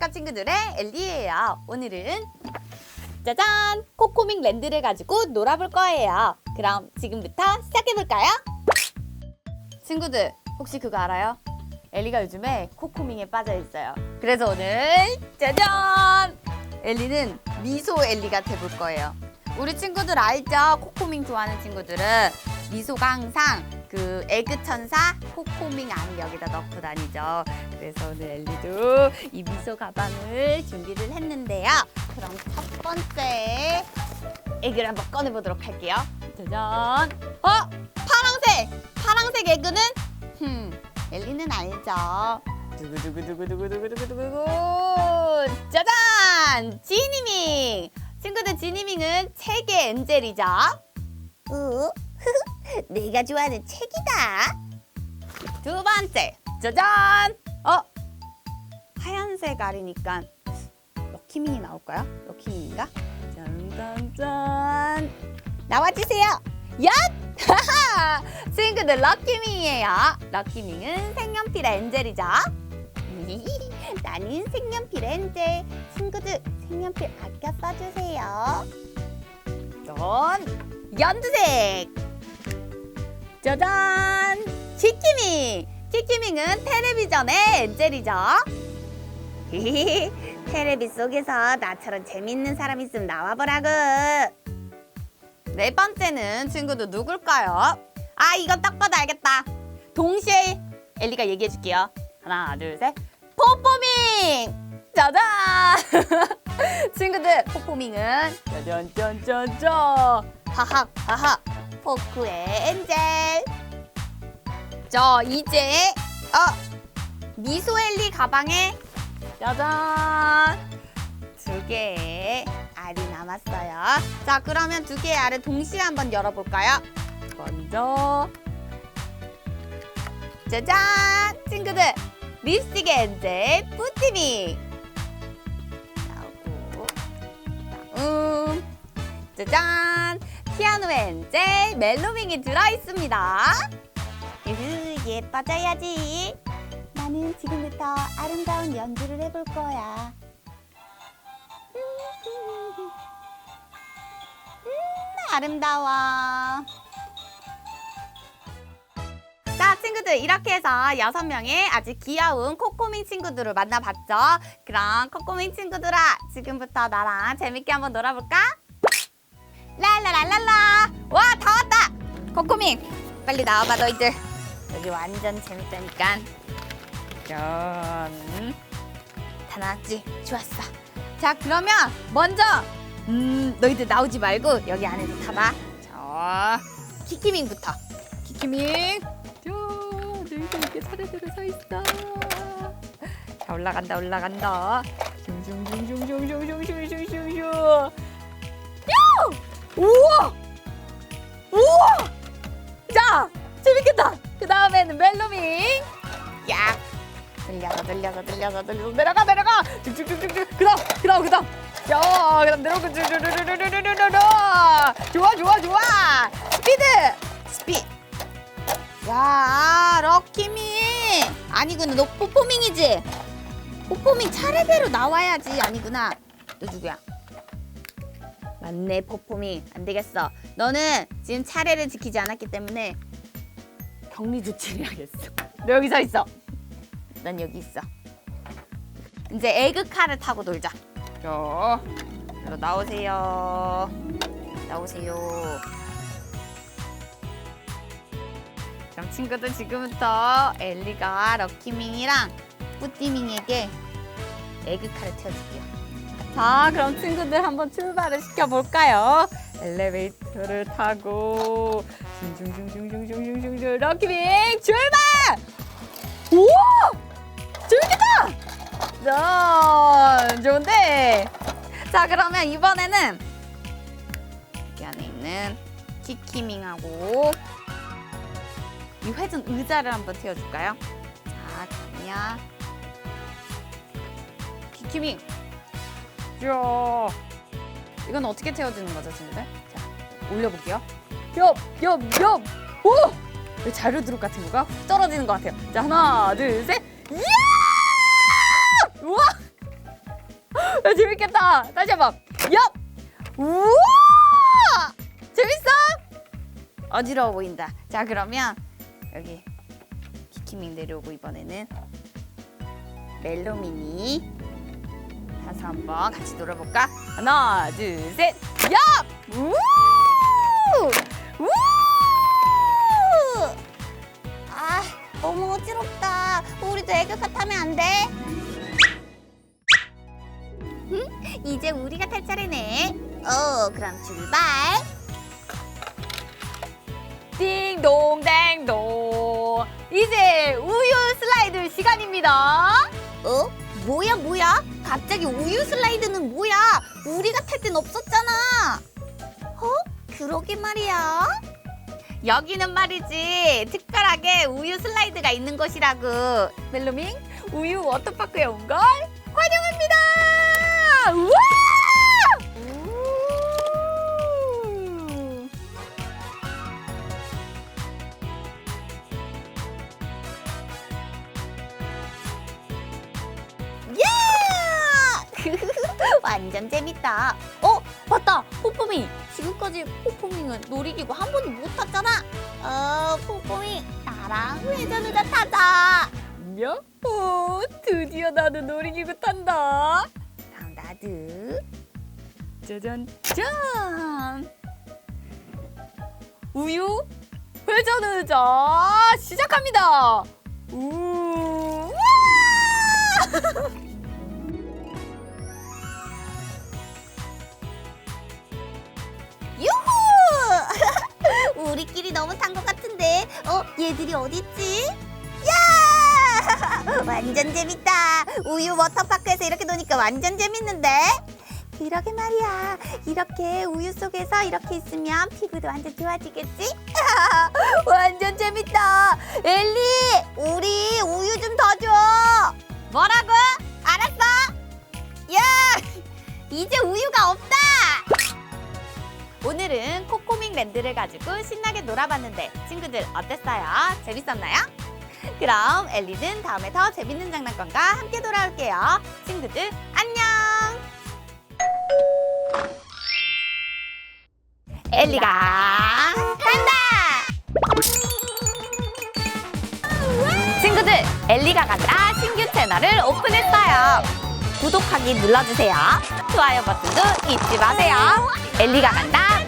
장난감 친구들의 엘리예요. 오늘은 짜잔! 코코밍 랜드를 가지고 놀아볼 거예요. 그럼 지금부터 시작해볼까요? 친구들, 혹시 그거 알아요? 엘리가 요즘에 코코밍에 빠져 있어요. 그래서 오늘 짜잔! 엘리는 미소 엘리가 돼볼 거예요. 우리 친구들 알죠? 코코밍 좋아하는 친구들은 미소가 항상 그 에그 천사 코코밍 안 여기다 넣고 다니죠. 그래서 오늘 엘리도 이 미소 가방을 준비를 했는데요. 그럼 첫 번째 에그를 한번 꺼내보도록 할게요. 짜잔! 어? 파랑색! 파랑색 에그는? 흠, 엘리는 알죠. 두구두구두구두구두구두구두구 짜잔! 지니밍! 친구들 지니밍은 책의 엔젤이죠. 어? 내가 좋아하는 책이다. 두 번째 짜잔 어 하얀색 알이니까 럭키민이 나올까요? 럭키민인가? 짠짠짠 나와주세요 얏! 하하! 친구들 럭키민이에요 럭키민은 색연필 엔젤이죠 나는 색연필 엔젤. 친구들 색연필 아껴 써주세요. 넌 연두색 짜잔 치키밍 치키밍은 텔레비전의 엔젤이죠 테레비 속에서 나처럼 재밌는 사람 있으면 나와보라고. 네 번째는 친구들 누굴까요? 아 이건 딱 봐도 알겠다. 동시에 엘리가 얘기해 줄게요. 하나 둘 셋. 포포밍 짜잔. 친구들 포포밍은 짜잔 짠 짠 짠 하하 하하 포크의 엔젤. 저 이제 어 미소 엘리 가방에 짜잔 두 개의 알이 남았어요. 자 그러면 두 개의 알을 동시에 한번 열어볼까요? 먼저 짜잔 친구들 립스틱 엔젤 뿌티밍 나오고 다음 짜잔 피아노 엔 젤 멜로밍이 들어있습니다. 으흐, 예뻐져야지. 나는 지금부터 아름다운 연주를 해볼 거야. 음, 아름다워. 자, 친구들 이렇게 해서 여섯 명의 아주 귀여운 코코밍 친구들을 만나봤죠. 그럼 코코밍 친구들아, 지금부터 나랑 재밌게 한번 놀아볼까? 랄라랄랄라. 와, 다 왔다. 코코밍, 빨리 나와봐 너희들. 여기 완전 재밌다니까. 짠. 다 나왔지? 좋았어. 자, 그러면 먼저 음, 너희들 나오지 말고 여기 안에서 타봐. 자, 키키밍부터. 키키밍. 자, 너희들 이렇게 차례대로 서 있어. 자, 올라간다, 올라간다. 슝슝슝슝슝슝슝슝슝슝. 야! 우와! 우와! 자, 재밌겠다. 그 다음에는 멜로밍. 야! 들려서 들려서 들려서 들려서. 내려가 내려가! 쭉쭉쭉쭉쭉 그 다음 그 다음 그 다음. 야 그 다음 내려가. 쭉쭉쭉쭉쭉쭉쭉 좋아 좋아 좋아. 스피드! 스피드. 야 럭키밍 아니구나. 너 포포밍이지? 포포밍 차례대로 나와야지. 아니구나. 너 누구야 맞네 포포밍 안 되겠어 너는 지금 차례를 지키지 않았기 때문에 격리 조치를 해야겠어 너 여기 서 있어 난 여기 있어. 이제 에그카를 타고 놀자. 자, 일로 나오세요. 나오세요. 그럼 친구들 지금부터 엘리가 럭키밍이랑 뿌띠밍에게 에그카를 태워줄게요. 자, 그럼 친구들 한번 출발을 시켜볼까요? 엘리베이터를 타고 슝슝슝슝슝슝슝슝 럭키밍 출발! 우와! 재밌겠다! 자, 좋은데? 자, 그러면 이번에는 여기 안에 있는 키키밍하고 이 회전 의자를 한번 태워줄까요? 자, 그러면 키키밍 야 이건 어떻게 태워주는 거죠, 친구들? 자, 올려볼게요. 옆, 옆, 옆! 오! 왜 자료 드롭 같은 거가 훅 떨어지는 것 같아요. 자, 하나, 둘, 셋. 이야! 우와! 야, 재밌겠다. 다시 한번. 얍! 우와! 재밌어? 어지러워 보인다. 자, 그러면 여기 키키밍 내려오고 이번에는 멜로미니 가서 한번 같이 놀아볼까? 하나, 둘, 셋, 얍! 우! 우! 아, 너무 어지럽다. 우리도 애교가 타면 안 돼? 응? 이제 우리가 탈 차례네. 어, 그럼 출발. 띵동댕동. 이제 우유 슬라이드 시간입니다. 어? 뭐야, 뭐야? 갑자기 우유 슬라이드는 뭐야? 우리가 탈 땐 없었잖아. 어? 그러게 말이야. 여기는 말이지 특별하게 우유 슬라이드가 있는 곳이라고 멜로밍 우유 워터파크에 온 걸 환영합니다 우와 완전 재밌다. 어, 맞다. 포포밍. 지금까지 포포밍은 놀이기구 한 번도 못 탔잖아. 어, 포포밍. 나랑 회전의자 타자. 야호 드디어 나도 놀이기구 탄다 그럼 나도. 짜잔 짠 우유 회전 의자 시작합니다 우유 어, 얘들이 어딨지? 야! 완전 재밌다. 우유 워터파크에서 이렇게 노니까 완전 재밌는데? 그러게 말이야. 이렇게 우유 속에서 이렇게 있으면 피부도 완전 좋아지겠지? 완전 재밌다. 엘리, 우리 우유 좀 더 줘. 뭐라고? 알았어. 야, 이제 우유가 없다. 오늘은 코코밍 랜드를 가지고 신나게 놀아봤는데 친구들 어땠어요? 재밌었나요? 그럼 엘리는 다음에 더 재밌는 장난감과 함께 돌아올게요. 친구들 안녕! 엘리가 간다! 친구들 엘리가 간다 신규 채널을 오픈했어요. 구독하기 눌러주세요. 좋아요 버튼도 잊지 마세요. 엘리가 간다